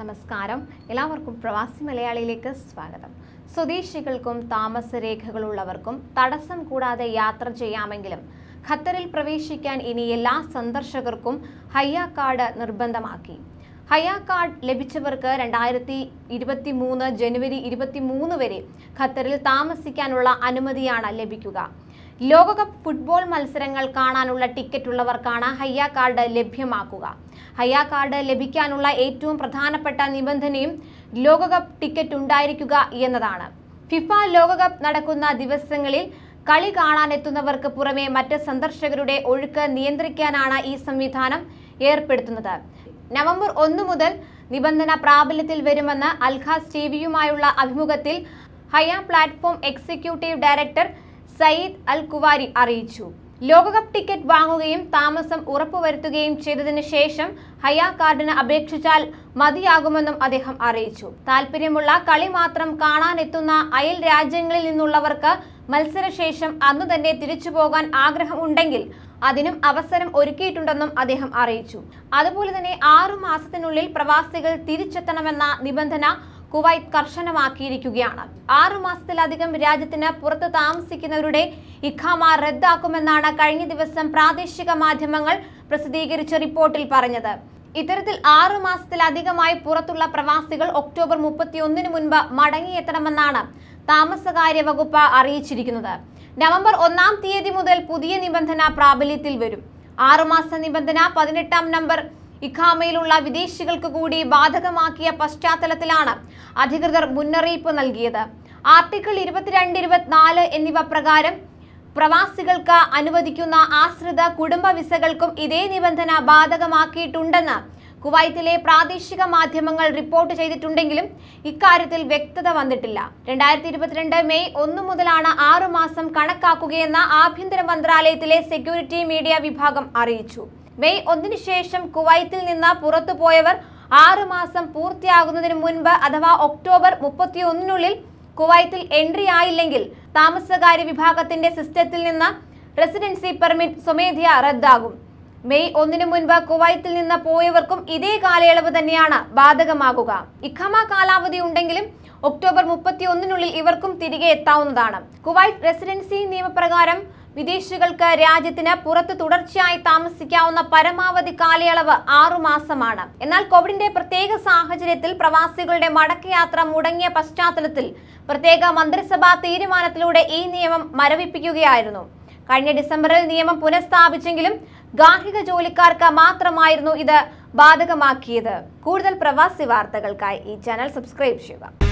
നമസ്കാരം. എല്ലാവർക്കും പ്രവാസി മലയാളിയിലേക്ക് സ്വാഗതം. സ്വദേശികൾക്കും താമസരേഖകളുള്ളവർക്കും തടസ്സം കൂടാതെ യാത്ര ചെയ്യാമെങ്കിലും ഖത്തറിൽ പ്രവേശിക്കാൻ ഇനി എല്ലാ സന്ദർശകർക്കും ഹയ്യ കാർഡ് നിർബന്ധമാക്കി. ഹയ്യ കാർഡ് ലഭിച്ചവർക്ക് രണ്ടായിരത്തി ഇരുപത്തി മൂന്ന് ജനുവരി ഇരുപത്തി മൂന്ന് വരെ ഖത്തറിൽ താമസിക്കാനുള്ള അനുമതിയാണ് ലഭിക്കുക. ലോകകപ്പ് ഫുട്ബോൾ മത്സരങ്ങൾ കാണാനുള്ള ടിക്കറ്റ് ഉള്ളവർക്കാണ് ഹയ്യ കാർഡ് ലഭ്യമാക്കുക. ഹയ്യ കാർഡ് ലഭിക്കാനുള്ള ഏറ്റവും പ്രധാനപ്പെട്ട നിബന്ധനയും ലോകകപ്പ് ടിക്കറ്റ് ഉണ്ടായിരിക്കുക എന്നതാണ്. ഫിഫ ലോകകപ്പ് നടക്കുന്ന ദിവസങ്ങളിൽ കളി കാണാനെത്തുന്നവർക്ക് പുറമെ മറ്റ് സന്ദർശകരുടെ ഒഴുക്ക് നിയന്ത്രിക്കാനാണ് ഈ സംവിധാനം ഏർപ്പെടുത്തുന്നത്. നവംബർ ഒന്ന് മുതൽ നിബന്ധന പ്രാബല്യത്തിൽ വരുമെന്ന് അൽഖാസ് ടി വിയുമായുള്ള അഭിമുഖത്തിൽ Hayya platform executive director Sayyid Al Kuwari അറിയിച്ചു. ലോകകപ്പ് ടിക്കറ്റ് വാങ്ങുകയും താമസം ഉറപ്പുവരുത്തുകയും ചെയ്തതിനു ശേഷം ഹയാ കാർഡിന് അപേക്ഷിച്ചാൽ മതിയാകുമെന്നും അദ്ദേഹം അറിയിച്ചു. താല്പര്യമുള്ള കളി മാത്രം കാണാനെത്തുന്ന അയൽ രാജ്യങ്ങളിൽ നിന്നുള്ളവർക്ക് മത്സരശേഷം അന്നു തന്നെ തിരിച്ചു പോകാൻ ആഗ്രഹം ഉണ്ടെങ്കിൽ അതിനും അവസരം ഒരുക്കിയിട്ടുണ്ടെന്നും അദ്ദേഹം അറിയിച്ചു. അതുപോലെ തന്നെ ആറു മാസത്തിനുള്ളിൽ പ്രവാസികൾ തിരിച്ചെത്തണമെന്ന നിബന്ധന കുവൈത്ത് കർശനമാക്കിയിരിക്കുകയാണ്. ആറു മാസത്തിലധികം രാജ്യത്തിന് പുറത്ത് താമസിക്കുന്നവരുടെ ഇഖാമ റദ്ദാക്കുമെന്നാണ് കഴിഞ്ഞ ദിവസം പ്രാദേശിക മാധ്യമങ്ങൾ പ്രസിദ്ധീകരിച്ച റിപ്പോർട്ടിൽ പറഞ്ഞത്. ഇത്തരത്തിൽ ആറു മാസത്തിലധികമായി പുറത്തുള്ള പ്രവാസികൾ ഒക്ടോബർ മുപ്പത്തിയൊന്നിന് മുൻപ് മടങ്ങിയെത്തണമെന്നാണ് താമസകാര്യ വകുപ്പ് അറിയിച്ചിരിക്കുന്നത്. നവംബർ ഒന്നാം തീയതി മുതൽ പുതിയ നിബന്ധന പ്രാബല്യത്തിൽ വരും. ആറുമാസ നിബന്ധന പതിനെട്ടാം നമ്പർ ഇഖാമയിലുള്ള വിദേശികൾക്ക് കൂടി ബാധകമാക്കിയ പശ്ചാത്തലത്തിലാണ് അധികൃതർ മുന്നറിയിപ്പ് നൽകിയത്. ആർട്ടിക്കിൾ ഇരുപത്തിരണ്ട് ഇരുപത്തിനാല് എന്നിവ പ്രകാരം പ്രവാസികൾക്ക് അനുവദിക്കുന്ന ആശ്രിത കുടുംബ വിസകൾക്കും ഇതേ നിബന്ധന ബാധകമാക്കിയിട്ടുണ്ടെന്ന് കുവൈത്തിലെ പ്രാദേശിക മാധ്യമങ്ങൾ റിപ്പോർട്ട് ചെയ്തിട്ടുണ്ടെങ്കിലും ഇക്കാര്യത്തിൽ വ്യക്തത വന്നിട്ടില്ല. രണ്ടായിരത്തി ഇരുപത്തിരണ്ട് മെയ് ഒന്ന് മുതലാണ് ആറു മാസം കണക്കാക്കുകയെന്ന് ആഭ്യന്തര മന്ത്രാലയത്തിലെ സെക്യൂരിറ്റി മീഡിയ വിഭാഗം അറിയിച്ചു. മെയ് ഒന്നിനു ശേഷം കുവൈത്തിൽ നിന്ന് പുറത്തുപോയവർ ആറു മാസം പൂർത്തിയാകുന്നതിന് മുൻപ് അഥവാ ഒക്ടോബർ മുപ്പത്തിയൊന്നിനുള്ളിൽ കുവൈത്തിൽ എൻട്രി ആയില്ലെങ്കിൽ താമസകാര്യ വിഭാഗത്തിന്റെ സിസ്റ്റത്തിൽ നിന്ന് റെസിഡൻസി പെർമിറ്റ് സ്വമേധയാ റദ്ദാകും. മെയ് ഒന്നിനു മുൻപ് കുവൈത്തിൽ നിന്ന് പോയവർക്കും ഇതേ കാലയളവ് തന്നെയാണ് ബാധകമാകുക. ഇഖമ കാലാവധി ഉണ്ടെങ്കിലും ഒക്ടോബർ മുപ്പത്തി ഒന്നിനുള്ളിൽ ഇവർക്കും തിരികെ എത്താവുന്നതാണ്. കുവൈറ്റ് റെസിഡൻസി നിയമപ്രകാരം വിദേശികൾക്ക് രാജ്യത്തിന് പുറത്ത് തുടർച്ചയായി താമസിക്കാവുന്ന പരമാവധി കാലയളവ് ആറുമാസമാണ് എന്നാൽ കോവിഡിന്റെ പ്രത്യേക സാഹചര്യത്തിൽ പ്രവാസികളുടെ മടക്കയാത്ര മുടങ്ങിയ പശ്ചാത്തലത്തിൽ പ്രത്യേക മന്ത്രിസഭാ തീരുമാനത്തിലൂടെ ഈ നിയമം മരവിപ്പിക്കുകയായിരുന്നു. കഴിഞ്ഞ ഡിസംബറിൽ നിയമം പുനഃസ്ഥാപിച്ചെങ്കിലും ഗാർഹിക ജോലിക്കാർക്ക് മാത്രമായിരുന്നു ഇത് ബാധകമാക്കിയത്. കൂടുതൽ പ്രവാസി വാർത്തകൾക്കായി ഈ ചാനൽ സബ്സ്ക്രൈബ് ചെയ്യുക.